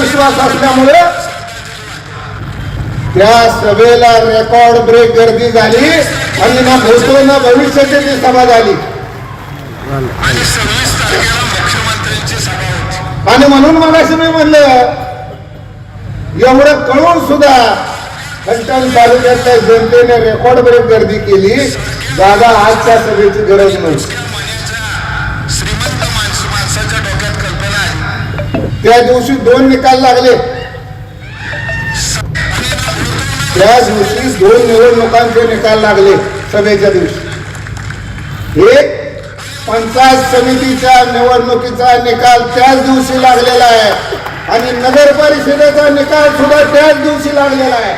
विश्वास असल्यामुळे त्या सभेला रेकॉर्ड ब्रेक गर्दी झाली आणि ना भूतो ना भविष्याची ती सभा झाली. आणि म्हणून मला मी म्हणलं एवढं कळून सुद्धा फलटण तालुक्यातल्या जनतेने रेकॉर्ड ब्रेक गर्दी केली. दादा आजच्या सभेची गरज नव्हती त्या दिवशी दोन निकाल लागले. त्या दिवशी दोन निवडणुकांचे निकाल लागले सभेच्या दिवशी. एक पंचायत समितीच्या निवडणुकीचा निकाल त्याच दिवशी लागलेला आहे. आणि नगर परिषदेचा निकाल सुद्धा त्याच दिवशी लागलेला आहे.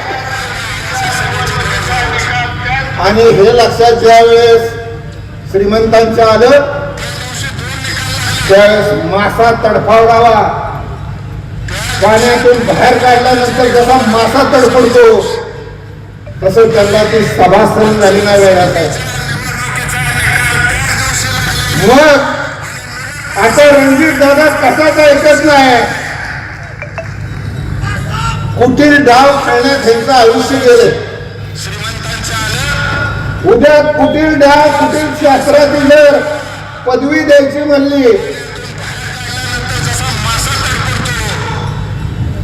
आणि हे लक्षात ज्यावेळेस श्रीमंतांचं आलं. त्यावेळेस मासा तडफावडावा पाण्यातून बाहेर काढल्यानंतर जसा मासा तडफडतो तसं त्यांना ती सभास्थान झाली नाही वेळात मग आता रणजित दादा कसाच ऐकत नाही? कुठील डाव खेळण्यात त्यांचं आयुष्य गेले उद्या कुठील डाव कुठील शास्त्रातील पदवी द्यायची म्हणली.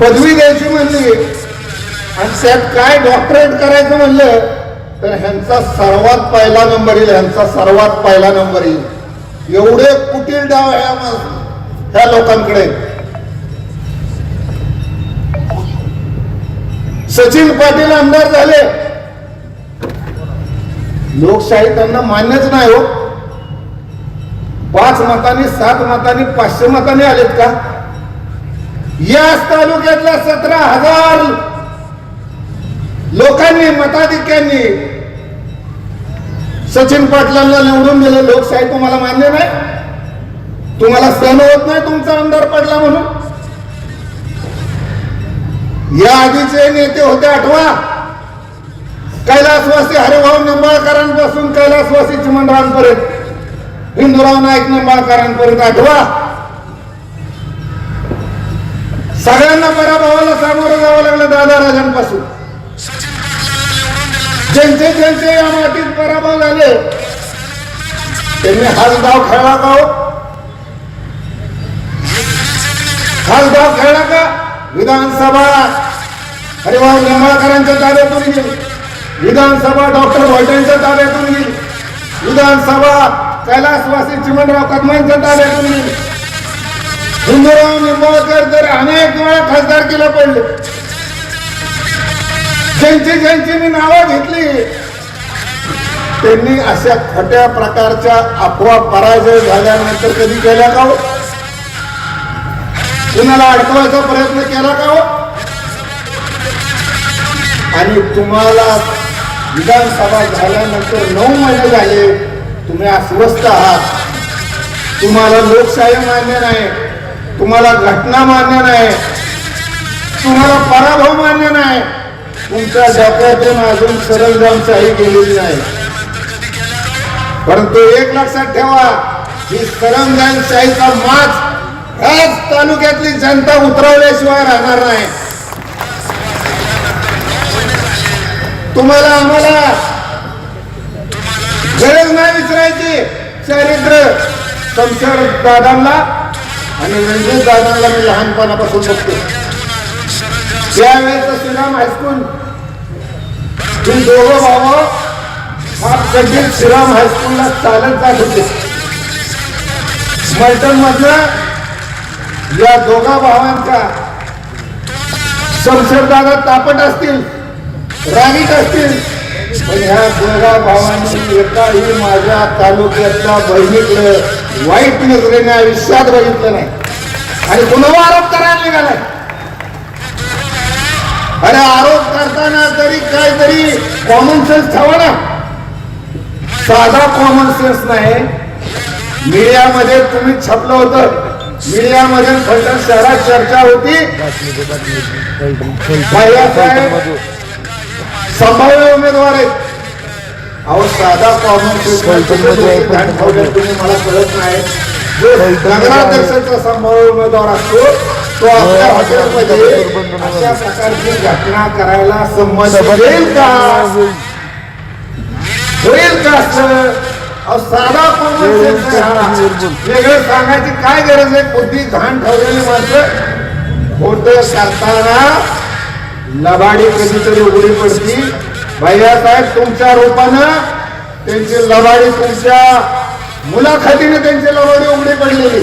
पदवी द्यायची म्हणली. आणि त्यात काय डॉक्टरेट करायचं म्हणलं तर ह्यांचा सर्वात पहिला नंबर येईल ह्यांचा सर्वात पहिला नंबर येईल. एवढे कुटील डाव ह्या ह्या लोकांकडे. सचिन पाटील आमदार झाले. लोकशाही त्यांना मान्यच नाही हो. पाच मतांनी सात मतांनी पाचशे मतांनी आलेत का? याच तालुक्यातल्या सतरा हजार लोकांनी मताधिक्यांनी सचिन पाटलांना निवडून दिलं. लोकशाही तुम्हाला मान्य नाही? तुम्हाला सहन होत नाही तुमचा आमदार पडला म्हणून? या आधीचे नेते होते आठवा. कैलासवासी हरिभाऊ निंबाळकरांपासून कैलासवासी चिमणरावांपर्यंत. हिंदूराव नाईक निंबाळकरांपर्यंत आठवा. सगळ्यांना पराभवाला सामोरं जावं लागलं दादा राजांपासून. ज्यांचे ज्यांचे या मातीत पराभव झाले त्यांनी हाच गाव खेळला का हो? हाच गाव खेळला का? विधानसभा. हरिभाऊ निंबाळकरांच्या ताब्यातून गेली विधानसभा डॉक्टर भोटेंच्या ताब्यातून गेली विधानसभा कैलासवासी चिमणराव कदमांच्या ताब्यातून गेली हिंदूराव निंबाळकर तर अनेक वेळा खासदार केलं पडले ज्यांची ज्यांची मी नावं घेतली त्यांनी अशा खोट्या प्रकारच्या अफवा पराजय झाल्यानंतर कधी केल्या का हो? कुणाला अडकवायचा प्रयत्न केला का हो? आणि तुम्हाला विधानसभा झाल्यानंतर नऊ महिने झाले तुम्ही अस्वस्थ आहात. तुम्हाला लोकशाही मान्य नाही. तुम्हाला घटना मान्य नाही. तुम्हाला पराभव मान्य नाही. तुमच्या डोक्यातून अजून सरंजामशाही गेलेली नाही. परंतु एक लक्षात ठेवा ही सरंजामशाहीचा माच ह्याच तालुक्यातली जनता उतरवल्याशिवाय राहणार नाही. तुम्हाला आम्हाला गरज नाही विचारायची चारित्र्य संसार दादांना आणि रणजित दादांना मी लहानपणापासून बघतो. त्यावेळेस श्रीराम हायस्कूल ही दोघं भाव हा कधी श्रीराम हायस्कूलला चालत जात होते. मल्टन मधलं या दोघा भावांचा शमशेरदादा तापट असतील रागीट असतील पण ह्या दोघा भावांनी एकाही माझ्या तालुक्यातल्या बहिणीकडे वाईट नजरेने आयुष्यात बघितलं नाही. आणि कुणावर आरोप करायला निघालाय अरे आरोप करताना तरी काहीतरी कॉमन सेन्स ठेवा ना. साधा कॉमन सेन्स नाही. मीडियामध्ये तुम्ही छपलं होतं. मीडियामध्ये फलटण शहरात चर्चा होती. संभाव्य उमेदवार आहेत. अहो साधा कॉमन सेन्स तुम्ही मला कळत नाही. जो नगराध्यक्षाचा संभाव्य उमेदवार असतो तो आपल्या हॉटेलमध्ये अशा प्रकारची घटना करायला संमत देईल का? होईल का साधा हा. वेगळं सांगायची काय गरज आहे? बुद्धी घाण ठेवलेली माणसं खोट करताना लबाडी कधीतरी उघडी पडती. भैयासाहेब तुमच्या रूपानं त्यांची लबाडी तुमच्या मुलाखतीने त्यांची लबाडी उघडी पडलेली.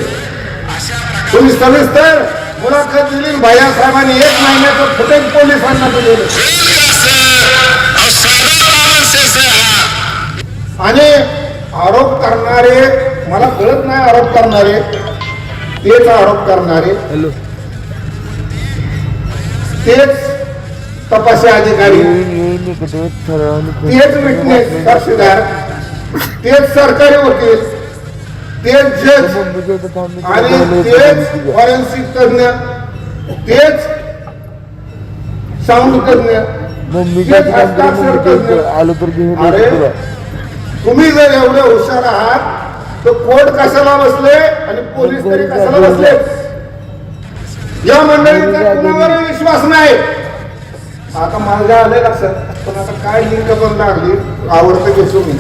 तुम्ही सविस्तर मुलाखत दिली. भैया साहेबांनी एक महिन्याचं फुटेज पोलिसांना दिलेलं. आणि आरोप करणारे मला कळत नाही आरोप करणारे तेच आरोप करणारे. तेच तपासी अधिकारी. तेच विटनेस साक्षीदार तेच सरकारी वकील. तेच जज आणि तेच फॉरेन्सिक तज्ञ. तेच साऊंड तज्ञ. तुम्ही जर एवढे हुशार आहात तर कोर्ट कशाला बसले आणि पोलीस तरी कशाला बसले? या मंडळीचा कुणावरही विश्वास नाही. आता माझ्या आले लक्षात. पण आता काय लिंक पण लागली आवडतं घेतो मी.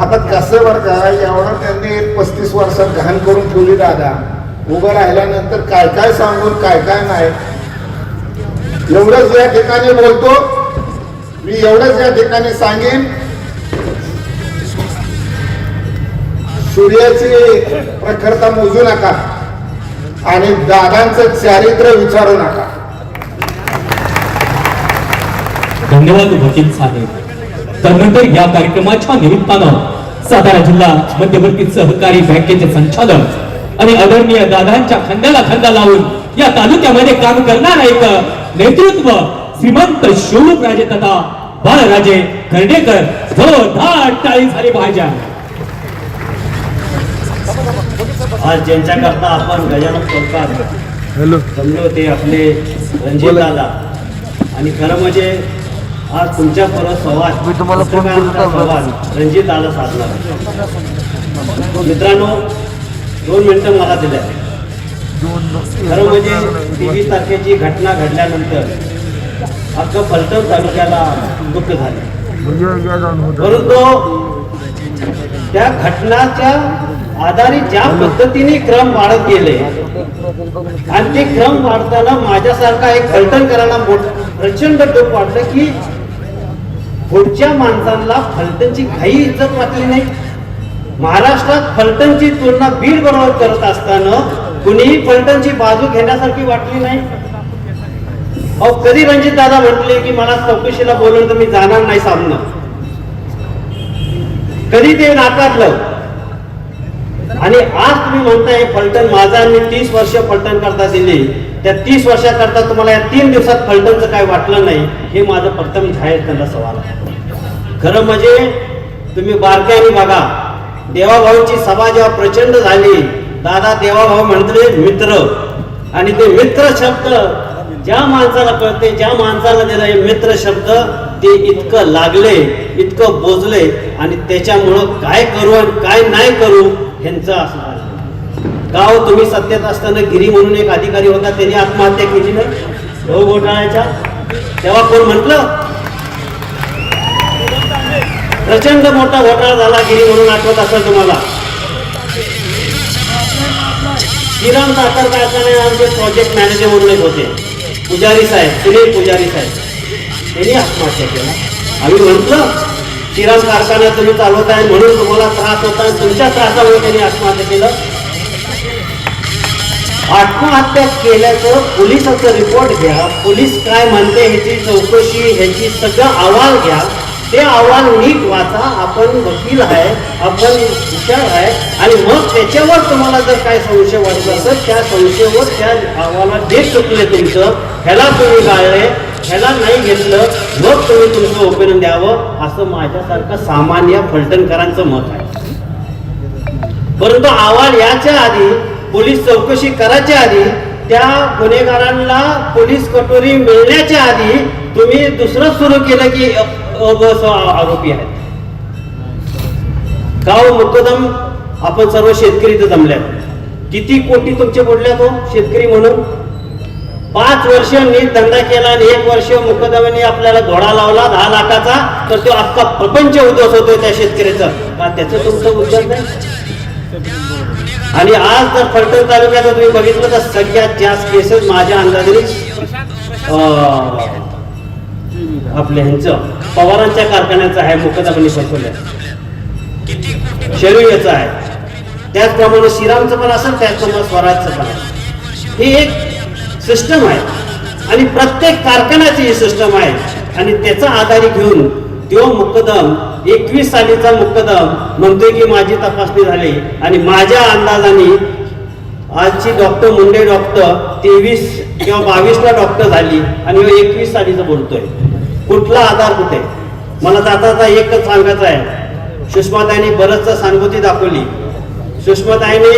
आता कसं बरं का एवढा त्यांनी पस्तीस वर्षात घाण करून ठेवली दादा. उभं राहिल्यानंतर काय काय सांगून काय काय नाही. एवढंच या ठिकाणी बोलतो. मी एवढंच या ठिकाणी सांगेन. सूर्याची प्रखरता मोजू नका. आणि दादांचं चारित्र्य विचारू नका. धन्यवाद वकील साहेब. त्यानंतर या कार्यक्रमाच्या निमित्तानं सातारा जिल्हा मध्यवर्ती सहकारी बँकेचे संचालक आणि आदरणीय दादांच्या खांद्याला खांदा लावून या तालुक्यामध्ये काम करणार एक नेतृत्व श्रीमंत शिवराजे तथा बाळराजे कर्डेकर जोरदार टाळी झाली पाहिजे आज ज्यांच्याकरता आपण गजानन हॅलो. जमले होते आपले रणजित दादा. आणि खरं म्हणजे आज तुमच्या परत संवाद. संवाद रणजित दादा साधला. मित्रांनो दोन मिनिटं मला दिल्या. खरं म्हणजे तेवीस तारखेची घटना घडल्यानंतर अख्खं फलटण तालुक्याला दुःख झाले. परंतु त्या घटनाच्या आधारित ज्या पद्धतीने क्रम वाढत गेले आणि ते क्रम वाढताना माझ्यासारखा एक फलटण करायला मोठ प्रचंड टोप वाटलं की पुढच्या माणसांना फलटणची काही इज्जत वाटली नाही. महाराष्ट्रात फलटणची तुलना बीड बरोबर करत असताना कुणीही फलटणची बाजू घेण्यासारखी वाटली नाही. अहो कधी रणजित दादा म्हटले की मला चौकशीला बोलवलं तर मी जाणार नाही सामना? कधी ते नाकारलं? आणि आज तुम्ही म्हणताय फलटण माझा मी तीस वर्ष फलटण करता दिली त्या तीस वर्षाकरता तुम्हाला या तीन दिवसात फलटणचं काय वाटलं नाही हे माझं प्रथम जाहीर त्यांना सवाल आहे. खरं म्हणजे तुम्ही बारक्याने बघा देवाभाऊची सभा जेव्हा प्रचंड झाली दादा देवाभाऊ म्हटले मित्र. आणि ते मित्र शब्द ज्या माणसाला कळते ज्या माणसाला दिला हे मित्र शब्द ते इतकं लागले इतकं बोजले आणि त्याच्यामुळं काय करू आणि काय नाही करू ह्यांचं असं गाव तुम्ही सत्तेत असताना गिरी म्हणून एक अधिकारी होता त्यांनी आत्महत्या केली ना? गहू घोटाळ्याच्या? तेव्हा कोण म्हटलं? प्रचंड मोठा घोटाळा झाला गिरी म्हणून आठवत असेल तुम्हाला? श्रीराम साखर कारखाने आमचे प्रोजेक्ट मॅनेजर म्हणून एक होते. पुजारी साहेब सुनील पुजारी साहेब. त्यांनी आत्महत्या केला. आम्ही म्हटलं शिराज कारखाना तुम्ही चालवत आहे म्हणून तुम्हाला त्रास होता तुमच्या त्रासामुळे त्यांनी आत्महत्या केलं. आत्महत्या केल्याचं पोलिसाचं रिपोर्ट घ्या. पोलीस काय म्हणते ह्याची चौकशी ह्याची सगळं अहवाल घ्या. ते अहवाल नीट वाचा. आपण वकील आहे आपण हुशार आहे आणि मग त्याच्यावर तुम्हाला जर काय संशय वाटला तर त्या संशयावर त्या अहवालात जे चुकले तुमचं ह्याला तुम्ही गाळले. ह्याला नाही घेतलं मग तुम्ही तुमचं ओपिनियन द्यावं असं माझ्यासारखं सामान्य फलटणकरांचं मत आहे. परंतु अहवाल याच्या आधी पोलीस चौकशी करायच्या आधी त्या गुन्हेगारांना पोलीस कटोरी मिळण्याच्या आधी तुम्ही दुसरं सुरू केलं की आरोपी आहेत. गाव हो मुकदम आपण सर्व शेतकरी तर जमल्यात किती कोटी तुमचे बोलल्या तो हो, शेतकरी म्हणून? पाच वर्ष नीट धंदा केला आणि एक वर्ष मुकदमाने आपल्याला घोडा लावला दहा लाखाचा तर तो अख्खा प्रपंच उद्ध्वस्त होतोय त्या शेतकऱ्याचा. का त्याचं तुमचं उद्योग नाही आणि आज जर फलटण तालुक्यात तुम्ही बघितलं तर सगळ्यात जास्त केसेस माझ्या अंदाजाने आपल्या ह्यांचं पवारांच्या कारखान्याचं आहे मुकदमाने फसवल्या शरीराचं आहे. त्याचप्रमाणे श्रीरामचं पण असेल त्याचप्रमाणे स्वराजचं पण आहे. ही एक सिस्टम आहे. आणि प्रत्येक कारखान्याची ही सिस्टम आहे. आणि त्याचा आधारी घेऊन तो मुकदम एकवीस सालीचा मुकदम म्हणतोय की माझी तपासणी झाली. आणि माझ्या अंदाजाने आजची डॉक्टर मुंडे डॉक्टर तेवीस किंवा बावीसला डॉक्टर झाली आणि एकवीस सालीचं बोलतोय. कुठला आधार कुठे? मला जाता जाता एकच सांगायचं आहे. सुषमाताईने बरंचसं सहानुभूती दाखवली. सुषमाताईने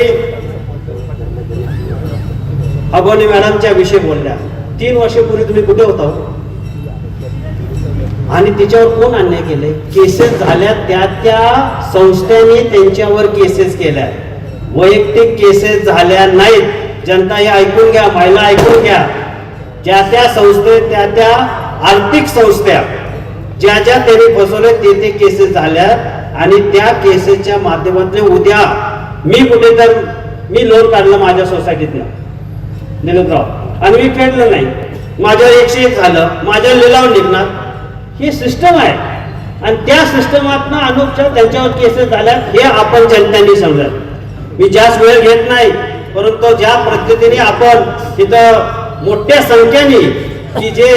अगोनी मॅडमच्या विषयी बोलल्या. तीन वर्षापूर्वी तुम्ही कुठे होता हो? आणि तिच्यावर कोण अन्याय केले? केसेस झाल्या त्या त्या संस्थेने त्यांच्यावर केसेस केल्या वैयक्तिक केसेस झाल्या नाहीत. जनता हे ऐकून घ्या महिला ऐकून घ्या. ज्या त्या संस्थेत त्या त्या आर्थिक संस्था ज्या ज्या त्यांनी फसवले ते ते केसेस झाल्या आणि त्या केसेसच्या माध्यमातून उद्या मी कुठे तर मी लोन काढलं माझ्या सोसायटीतनं. निलमराव आणि मी फेडलं नाही. माझ्यावर एकशे एक झालं. माझ्या लिलाव निघणार. ही सिस्टम आहे. आणि त्या सिस्टमातनं अनुपच्या त्यांच्यावर केसेस झाल्या हे आपण जनतेने समजा मी जास्त वेळ घेत नाही. परंतु ज्या पद्धतीने आपण तिथं मोठ्या संख्येने की जे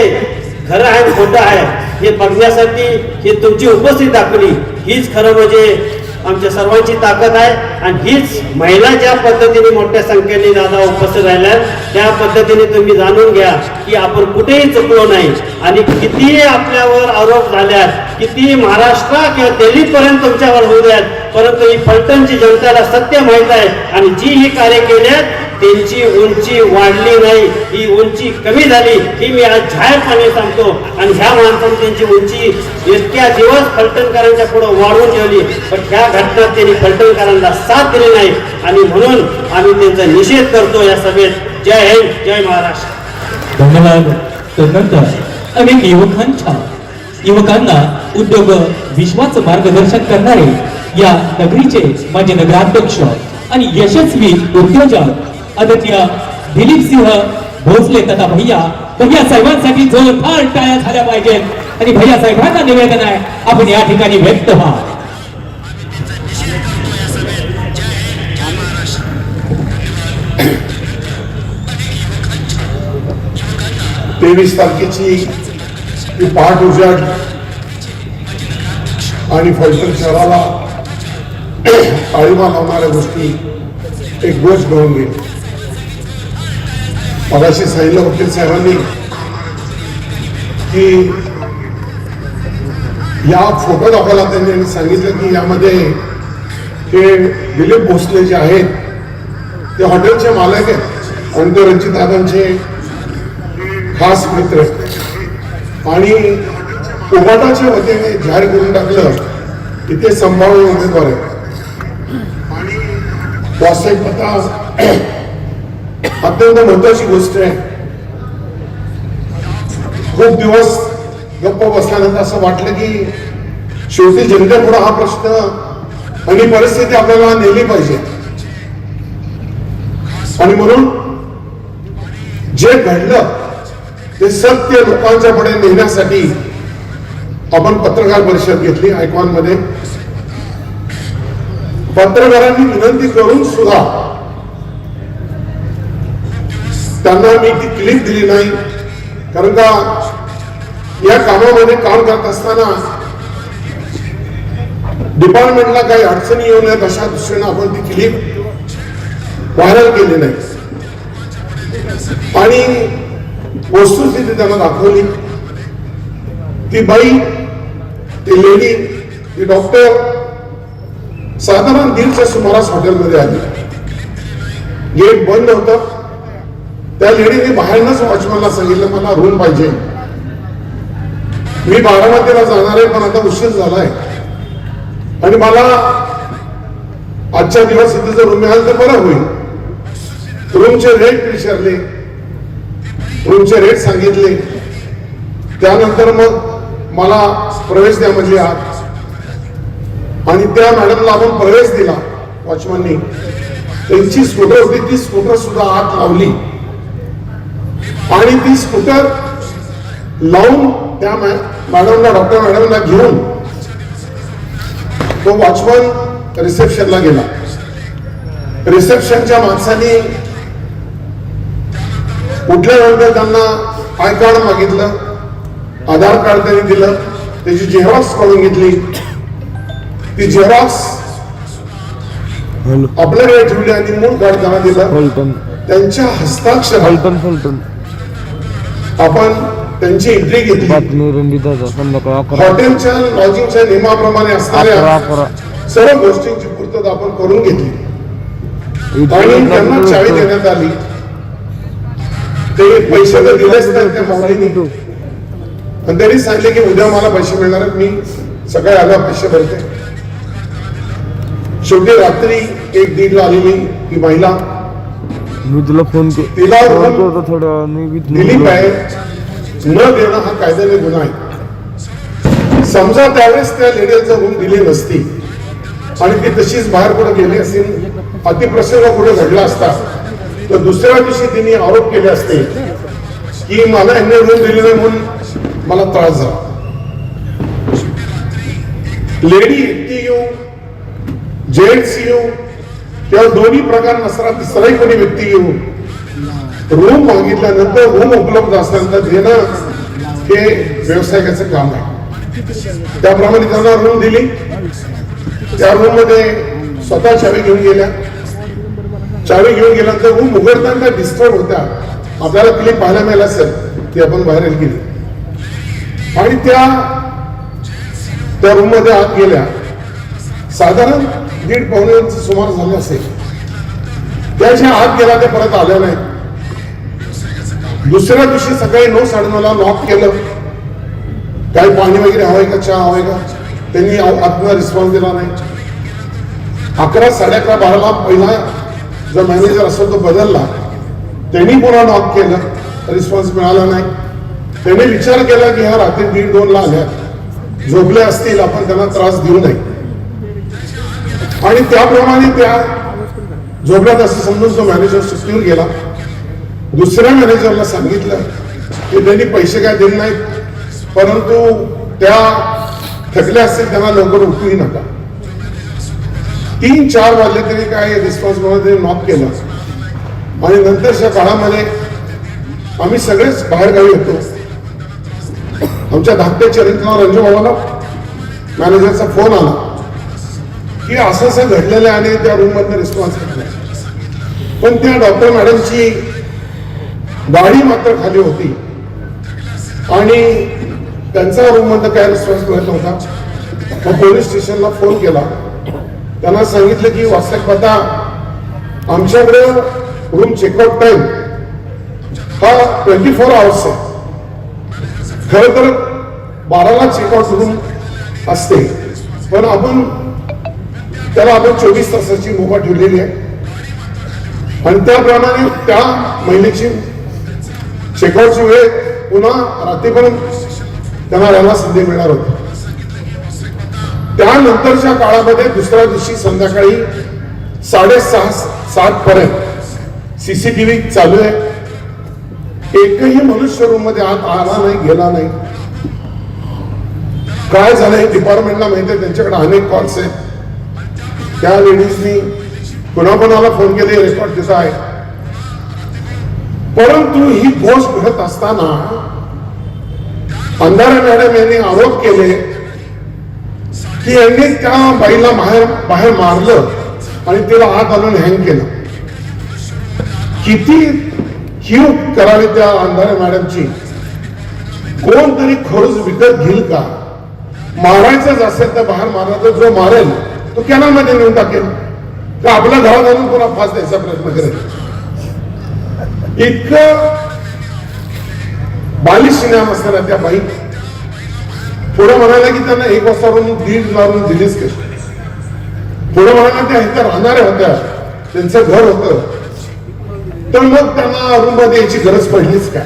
खरं आहे खोटं आहे हे बघण्यासाठी ही तुमची उपस्थिती दाखवली हीच खरं म्हणजे आमच्या सर्वांची ताकद आहे. आणि हीच महिला ज्या पद्धतीने मोठ्या संख्येने दादा उपस्थित राहिल्या त्या पद्धतीने तुम्ही जाणून घ्या की आपण कुठेही चुकलो नाही. आणि कितीही आपल्यावर आरोप झाल्यात कितीही महाराष्ट्र किंवा दिल्लीपर्यंत तुमच्यावर होऊ द्यात परंतु ही फलटणची जनतेला सत्य माहीत आहे. आणि जी ही कार्य केल्यात त्यांची उंची वाढली नाही ही उंची कमी झाली ही मी आज जाहीरपणे सांगतो. आणि ह्या माणसाने त्यांची उंची इतक्या दिवस फलटणकरांच्या पुढं वाढवून ठेवली पण ह्या घटनात त्यांनी फलटणकरांना साथ दिली नाही. आणि म्हणून आम्ही त्यांचा निषेध करतो या सभेत. जय हिंद जय महाराष्ट्र. धन्यवाद. तदनंतर अनेक युवकांच्या युवकांना उद्योग विश्वाचं मार्गदर्शन करणारे या नगरीचे माझे नगराध्यक्ष आणि यशस्वी उद्योजक आदरणीय दिलीप सिंह भोसले तथा भैया भैया साहेबांसाठी जोरदार टाळ्या झाल्या पाहिजेत आणि भैया साहेबांना निवेदन आहे आपण या ठिकाणी व्यक्त व्हा तेवीस तारखेची पाठ पहाट उजाड आणि फलटण शहराला आळीमा लावणाऱ्या गोष्टी एक गोष्ट घेऊन गेली मगाशी सांगितलं वकील साहेबांनी की या फोटो दाखवला त्यांनी सांगितलं की यामध्ये हे दिलीप भोसले जे आहेत ते हॉटेलचे मालक आहेत. आणि ते रणजितदादांचे खास मित्र. आणि उभाटाच्या वतीने जाहीर करून टाकलं की ते संभाव्य उमेदवार आहेत. आणि व्यावसायिक आता अत्यंत महत्वाची गोष्ट आहे. खूप दिवस गप्प बसल्यानंतर असं वाटलं की शेवटी जनतेपुढे हा प्रश्न आणि परिस्थिती आपल्याला नेली पाहिजे. आणि म्हणून जे घडलं ते सत्य लोकांच्या पुढे नेण्यासाठी आपण पत्रकार परिषद घेतली आयकॉनमध्ये. पत्रकारांनी विनंती करून सुद्धा त्यांना मी ती क्लिक दिली नाही. कारण का या कामामध्ये काम करत असताना डिपार्टमेंटला काही अडचणी येऊ नयेत अशा दृष्टीने आपण ती क्लिप व्हायरल केली नाही. आणि वस्तुस्थिती त्यांना दाखवली. ती बाई ती लेडी ती डॉक्टर साधारण दीडच्या सुमारास हॉटेलमध्ये आली. गेट बंद होतं. त्या लेडीने बाहेरनच वॉचमॅनला सांगितलं मला रूम पाहिजे. मी बारामतीला जाणार आहे पण आता उशीर झालाय. आणि मला आजच्या दिवस इथे जर रूम मिळाल तर बरं होईल. रूमचे रेट विचारले. रूमचे रेट सांगितले. त्यानंतर मग मला प्रवेश द्या म्हणजे आत आणि त्या मॅडमला आपण प्रवेश दिला वॉचमननी. त्यांची स्कूटर होती ती स्कूटर सुद्धा आत लावली. आणि ती स्कूटर लावून त्या मॅडमला डॉक्टर मॅडमला घेऊन तो वॉचमन रिसेप्शनला गेला. रिसेप्शनच्या माणसाने उठल्यानंतर त्यांना आय कार्ड मागितलं आधार कार्ड त्यांनी दिलं त्याची झेरॉक्स काढून घेतली. ती झेरॉक्स आपल्याकडे ठेवली आणि मूळ कार्ड त्यांना दिलं. त्यांच्या फलटण आपण त्यांची एंट्री घेतली. हॉटेलच्या लॉजिंगच्या नियमाप्रमाणे असणाऱ्या सर्व गोष्टींची पूर्तता आपण करून घेतली. आणि त्यांना होतं. देण्यात आली. ते पैसे तर दिलेच नाही त्या माऊलीने. पण त्यांनी सांगितले की उद्या मला पैसे मिळणार आहेत मी सकाळी आल्या पैसे भरते. शेवटी रात्री एक दीडला आलेली ती महिला मी तुला फोन करतो थोड्या वेळाने बाहेर न देणं हा कायद्याने गुन्हा आहे. समजा त्यावेळेस त्या लेडीला रूम दिली नसती आणि ती तशीच बाहेर कुठे गेली असेल अतिप्रसंग कुठे घडला असता तर दुसऱ्या दिवशी तिने आरोप केले असते की मला यांनी रूम दिली नाही म्हणून मला त्रास झाला. लेडी एकटी येऊ जेंट्स येऊ त्या दोन्ही प्रकार नसणार तिसराही कोणी व्यक्ती घेऊन रूम मागितल्यानंतर रूम उपलब्ध असल्यानंतर देणं हे व्यावसायिकाचं काम आहे. त्याप्रमाणे त्यांना रूम दिली. त्या रूममध्ये स्वतः चावी घेऊन गेल्या. चावी घेऊन गेल्यानंतर रूम उघडताना डिस्टर्ब होत्या. आपल्याला क्लिप पाहायला मिळालं असेल ती आपण बाहेर गेली. आणि त्या त्या रूममध्ये आत गेल्या. साधारण दीड पावणे सुमार झाले असेल. त्याच्या आत गेला ते परत आल्या नाही. दुसऱ्या दिवशी सकाळी नऊ साडेनऊला लॉक केलं. काही पाणी वगैरे हवंय का? चहा हवाय का? त्यांनी आव- रिस्पॉन्स दिला नाही. अकरा साडे अकरा बाराला पहिला जो मॅनेजर असतो तो बदलला. त्यांनी पुन्हा लॉक केलं. रिस्पॉन्स मिळाला नाही. त्यांनी विचार केला की ह्या रात्री दीड दोनला आल्या. झोपले असतील आपण त्यांना त्रास देऊ नये. आणि त्याप्रमाणे त्या झोपड्यात असं समजून तो मॅनेजर सुट्टीवर गेला. दुसऱ्या मॅनेजरला सांगितलं की त्यांनी पैसे काय दिले नाहीत. परंतु त्या थकल्या असतील त्यांना लवकर उठूही नका. तीन चार वाजले तरी काय रिस्पॉन्स म्हणून नॉक केलं. आणि नंतरच्या काळामध्ये आम्ही सगळेच बाहेरगावी होतो. आमच्या धाकट्या चरित्रावर रंजू बाबाला मॅनेजरचा फोन आला. की असं असं घडलेलं आहे आणि त्या रूममधनं रिस्पॉन्स घेतला पण त्या डॉक्टर मॅडमची गाडी मात्र खाली होती. आणि त्यांचा रूममधनं काय रिस्पॉन्स मिळत नव्हता. मग पोलीस स्टेशनला फोन केला. त्यांना सांगितलं की वास्तविक पता आमच्याकडे रूम चेकआउट टाइम हा ट्वेंटी फोर आवर्स आहे. खरं तर बाराला चेकआउट रूम असते. पण आपण त्याला आपण चोवीस तासाची मुभा ठेवलेली आहे. आणि त्याप्रमाणे त्या महिलेची चेकआउटची वेळ पुन्हा रात्रीपर्यंत त्यांना राहायला संधी मिळणार होती. त्यानंतरच्या काळामध्ये दुसऱ्या दिवशी संध्याकाळी साडेसहा सात पर्यंत सीसीटीव्ही चालू आहे. एकही मनुष्य रूममध्ये आत आला नाही गेला नाही. काय झालं हे डिपार्टमेंटला माहिती आहे त्यांच्याकडे अनेक कॉल्स आहेत. त्या लेडीजनी पुन्हा फोन केले रेकॉर्ड त्याचा आहे. परंतु ही गोष्ट घडत असताना अंधारे मॅडम यांनी आरोप केले की यांनी त्या बाईला बाहेर बाहेर मारलं आणि तिला आत आणून हँग केलं. किती हिव करावी त्या अंधारे मॅडमची. कोणतरी खडूस विकत घेईल का? मारायचंच असेल तर बाहेर मारला तर जो मारेल तो कॅनलमध्ये नेऊन टाकेल का आपल्या घरात घालून कोणा फास द्यायचा प्रयत्न करेल. इतकं बालिश सिनेमा असताना त्या बाई पुढे म्हणाल्या की त्यांना एक वाजता रूम दीड लावून दिलीच कशी पुढे म्हणाला त्या इथं राहणाऱ्या होत्या. त्यांचं घर होतं. तर मग त्यांना रूममध्ये यायची गरज पडलीच काय?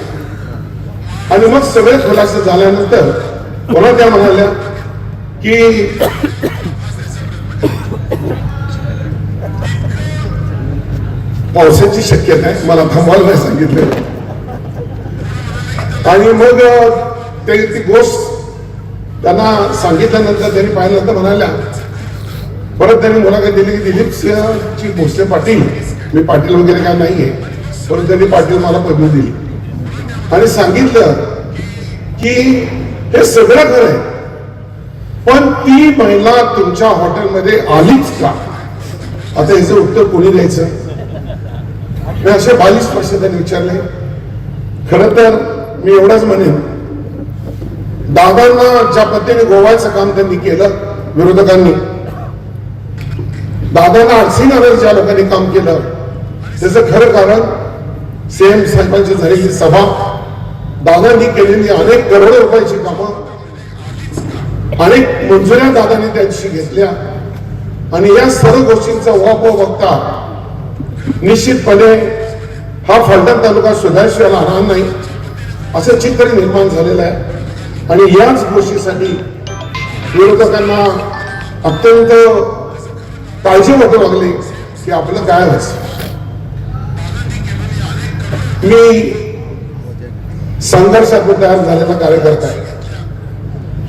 आणि मग सगळे खुलासे झाल्यानंतर मला त्या म्हणाल्या की पावसाची शक्यता आहे. मला थांबवायला नाही सांगितलं. आणि मग ते ती गोष्ट त्यांना सांगितल्यानंतर त्यांनी पाहिल्यानंतर म्हणाल्या परत त्यांनी मुलाखत दिली की दिलीप सिंहची भोसले पाटील मी पाटील वगैरे काय नाहीये परत त्यांनी पाटील मला पदवी दिली. आणि सांगितलं की हे सगळं खरं आहे. पण ती महिला तुमच्या हॉटेलमध्ये आलीच का? आता याचं उत्तर कोणी द्यायचं? मी असे बावीस प्रश्न त्यांनी विचारले. खर तर मी एवढंच म्हणेन दादांना ज्या पद्धतीने गोवायचं काम त्यांनी केलं विरोधकांनी दादांना अडचणीवर ज्या लोकांनी काम केलं त्याचं खरं कारण सीएम साहेबांची झालेली सभा. दादांनी केलेली अनेक करोड रुपयाची कामं अनेक मंजुऱ्या दादांनी त्यांची घेतल्या. आणि या सर्व गोष्टींचा उहापोह बघता निश्चितपणे हा फलटण तालुका सुधारशिवाय राहणार नाही असं चित्र निर्माण झालेलं आहे. आणि याच गोष्टीसाठी विरोधकांना अत्यंत काळजी वाटू लागली की आपलं काय व्हायचं मी संघर्षातून तयार झालेला कार्यकर्ता आहे.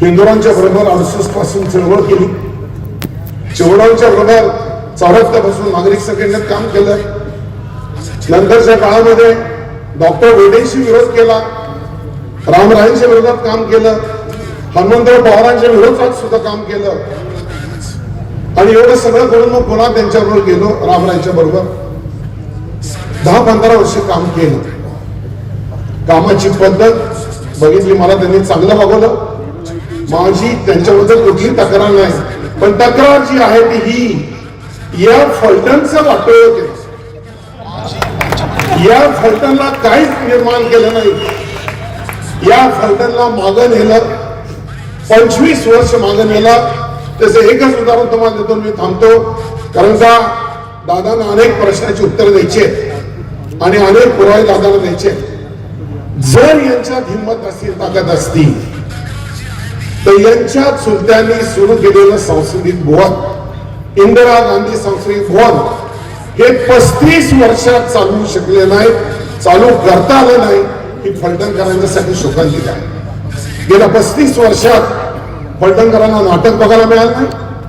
हिंदुरांच्या बरोबर अडुसष्टपासून चळवळ केली. चिवडांच्या बरोबर चौऱ्याहत्तर नागरिक संघटनेत काम केलं. नंतरच्या काळामध्ये डॉक्टर वेडेंशी विरोध केला. रामरायांच्या विरोधात काम केलं. हनुमंतराव पवारांच्या विरोधात सुद्धा काम केलं. आणि एवढं सगळं करून मग पुन्हा त्यांच्याबरोबर गेलो रामरायांच्या बरोबर. दहा पंधरा वर्ष काम केलं. कामाची पद्धत बघितली मला त्यांनी चांगलं बघवलं माझी त्यांच्याबद्दल कुठली तक्रार नाही. पण तक्रार जी आहे ती ही या फलटणचं वाटोळ केलं. या फलटणला काहीच निर्माण केलं नाही. या फलटणला मागं नेलं पंचवीस वर्ष मागं नेलं. त्याचं एकच उदाहरण तुम्हाला देतो मी थांबतो. कारण का दादांना अनेक प्रश्नाची उत्तर द्यायची आणि अनेक पुरावे दादाला द्यायचे जर यांच्यात हिंमत असतील ताकद असतील तर यांच्या चुलत्यांनी सुरू केलेलं सांस्कृतिक भवन इंदिरा गांधी सांस्कृतिक भवन हे पस्तीस वर्षात चालवू शकले नाही चालू करता आलं नाही ही फलटणकरांच्यासाठी शोकांतिक आहे. गेल्या पस्तीस वर्षात फलटणकरांना नाटक बघायला मिळालं नाही.